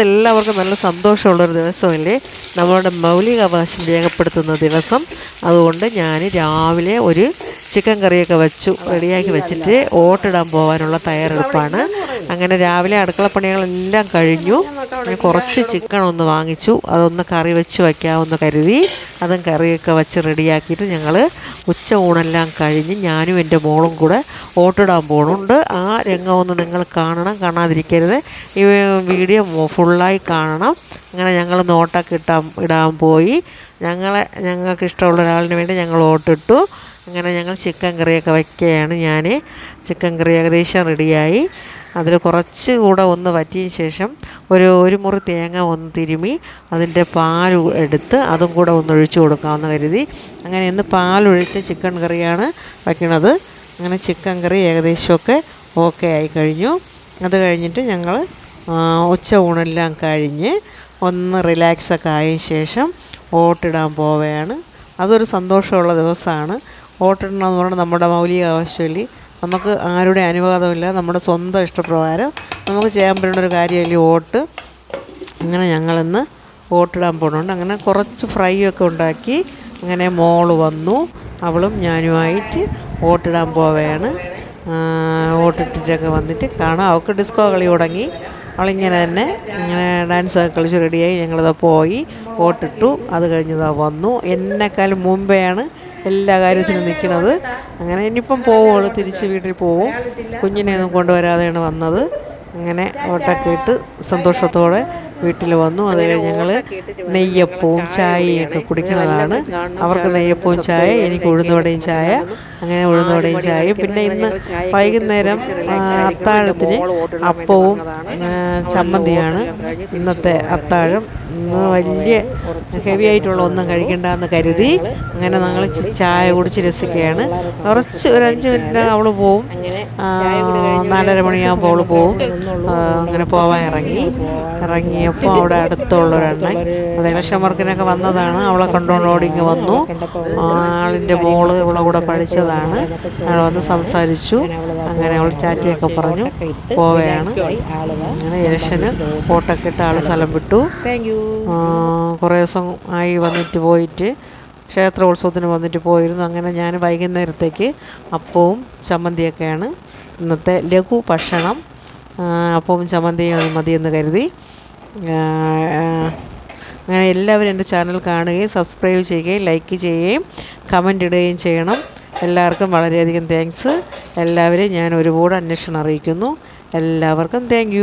എല്ലാവർക്കും നല്ല സന്തോഷമുള്ളൊരു ദിവസമല്ലേ? നമ്മളുടെ മൗലികാവകാശം രേഖപ്പെടുത്തുന്ന ദിവസം. അതുകൊണ്ട് ഞാൻ രാവിലെ ഒരു ചിക്കൻ കറിയൊക്കെ വെച്ചു റെഡിയാക്കി വെച്ചിട്ട് ഓട്ടിടാൻ പോകാനുള്ള തയ്യാറെടുപ്പാണ്. അങ്ങനെ രാവിലെ അടുക്കള പണികളെല്ലാം കഴിഞ്ഞു. ഞാൻ കുറച്ച് ചിക്കൻ ഒന്ന് വാങ്ങിച്ചു. അതൊന്ന് കറി വെച്ച് വയ്ക്കാമെന്ന് കരുതി അതും കറിയൊക്കെ വെച്ച് റെഡിയാക്കിയിട്ട് ഞങ്ങൾ ഉച്ച ഊണെല്ലാം കഴിഞ്ഞ് ഞാനും എന്റെ മോളും കൂടെ ഓട്ടിടാൻ പോകുന്നുണ്ട് ആ രംഗം ഒന്ന് നിങ്ങൾ കാണണം കാണാതിരിക്കരുത്. ഈ വീഡിയോ ഫുള്ളായി കാണണം. അങ്ങനെ ഞങ്ങൾ നോട്ടൊക്കെ ഇട്ടാൻ ഇടാൻ പോയി. ഞങ്ങളെ ഞങ്ങൾക്ക് ഇഷ്ടമുള്ള ഒരാളിന് വേണ്ടി ഞങ്ങൾ വോട്ടിട്ടു അങ്ങനെ ഞങ്ങൾ ചിക്കൻ കറിയൊക്കെ വയ്ക്കുകയാണ് ഞാൻ ചിക്കൻ കറി ഏകദേശം റെഡിയായി അതിൽ കുറച്ച് കൂടെ ഒന്ന് വറ്റിയ ശേഷം ഒരു ഒരു മുറി തേങ്ങ ഒന്ന് തിരുമി അതിന്റെ പാൽ എടുത്ത് അതും കൂടെ ഒന്ന് ഒഴിച്ചു കൊടുക്കാമെന്ന് കരുതി. അങ്ങനെ ഇന്ന് പാലൊഴിച്ച് ചിക്കൻ കറിയാണ് വയ്ക്കണത് അങ്ങനെ ചിക്കൻ കറി ഏകദേശമൊക്കെ ഓക്കെ ആയി കഴിഞ്ഞു. അത് കഴിഞ്ഞിട്ട് ഞങ്ങൾ ഉച്ച ഊണെല്ലാം കഴിഞ്ഞ് ഒന്ന് റിലാക്സൊക്കെ ആയ ശേഷം ഓട്ടിടാൻ പോവുകയാണ്. അതൊരു സന്തോഷമുള്ള ദിവസമാണ്. ഓട്ടിടണമെന്ന് പറഞ്ഞാൽ നമ്മുടെ മൗലിക ആവശ്യമില്ല? നമുക്ക് ആരുടെ അനുവാദമില്ല നമ്മുടെ സ്വന്തം ഇഷ്ടപ്രകാരം നമുക്ക് ചെയ്യാൻ പറ്റുന്ന ഒരു കാര്യമല്ലേ ഓട്ട്. അങ്ങനെ ഞങ്ങളിന്ന് ഓട്ടിടാൻ പോകുന്നുണ്ട് അങ്ങനെ കുറച്ച് ഫ്രൈ ഒക്കെ ഉണ്ടാക്കി അങ്ങനെ മോൾ വന്നു. അവളും ഞാനുമായിട്ട് വോട്ടിടാൻ പോവുകയാണ്. വോട്ടിട്ടിട്ടൊക്കെ വന്നിട്ട് കാണാം. അവൾക്ക് ഡിസ്കോ കളി തുടങ്ങി. അവളിങ്ങനെ തന്നെ ഇങ്ങനെ ഡാൻസ് കളിച്ച് റെഡിയായി. ഞങ്ങളിതാ പോയി വോട്ടിട്ടു. അത് കഴിഞ്ഞതാ വന്നു. എന്നെക്കാളും മുമ്പെയാണ് എല്ലാ കാര്യത്തിനും നിൽക്കുന്നത്. അങ്ങനെ ഇനിയിപ്പം പോവുള്ളൂ. തിരിച്ച് വീട്ടിൽ പോവും. കുഞ്ഞിനെ ഒന്നും കൊണ്ടുവരാതെയാണ് വന്നത്. അങ്ങനെ ഓട്ടൊക്കെ ഇട്ട് സന്തോഷത്തോടെ വീട്ടിൽ വന്നു. അത് കഴിഞ്ഞ് ഞങ്ങൾ നെയ്യപ്പവും ചായയൊക്കെ കുടിക്കുന്നതാണ്. അവർക്ക് നെയ്യപ്പവും ചായ എനിക്ക് ഉഴുന്നോടെയും ചായ അങ്ങനെ ഉഴുന്നോടെയും ചായ പിന്നെ ഇന്ന് വൈകുന്നേരം അത്താഴത്തിന് അപ്പവും ചമ്മന്തിയാണ് ഇന്നത്തെ അത്താഴം. ഇന്ന് വലിയ ഹെവി ആയിട്ടുള്ള ഒന്നും കഴിക്കണ്ടെന്ന് കരുതി അങ്ങനെ ഞങ്ങൾ ചായ കുടിച്ച് രസിക്കുകയാണ്. കുറച്ച് ഒരു അഞ്ച് മിനിറ്റ് അവൾ പോവും. നാലര മണിയാകുമ്പോൾ അവൾ പോവും. അങ്ങനെ പോവാൻ ഇറങ്ങി. ഇറങ്ങിയപ്പോൾ അവിടെ അടുത്തുള്ള ഒരെണ്ണ അവിടെ ഇലക്ഷൻ വർക്കിനൊക്കെ വന്നതാണ്. അവളെ കണ്ടുകൊണ്ട് ഓടി ഇങ്ങ് വന്നു. ആളിന്റെ മോൾ ഇവളെ കൂടെ പഠിച്ചതാണ്. അവിടെ വന്ന് സംസാരിച്ചു. അങ്ങനെ അവൾ ചാറ്റിയൊക്കെ പറഞ്ഞു. പോവുകയാണ്. അങ്ങനെ ഇലക്ഷന് വോട്ടൊക്കെ ഇട്ട് ആൾ സ്ഥലം വിട്ടു. കുറേ ദിവസം ആയി വന്നിട്ട് പോയിട്ട് ക്ഷേത്രോത്സവത്തിന് വന്നിട്ട് പോയിരുന്നു. അങ്ങനെ ഞാൻ വൈകുന്നേരത്തേക്ക് അപ്പവും ചമ്മന്തിയൊക്കെയാണ് ഇന്നത്തെ ലഘു ഭക്ഷണം. അപ്പവും ചമ്മന്തിയും മതിയെന്ന് കരുതി. അങ്ങനെ എല്ലാവരും എന്റെ ചാനൽ കാണുകയും സബ്സ്ക്രൈബ് ചെയ്യുകയും ലൈക്ക് ചെയ്യുകയും കമന്റ് ഇടുകയും ചെയ്യണം. എല്ലാവർക്കും വളരെയധികം താങ്ക്സ്. എല്ലാവരെയും ഞാൻ ഒരുപാട് അന്വേഷണം അറിയിക്കുന്നു. എല്ലാവർക്കും താങ്ക്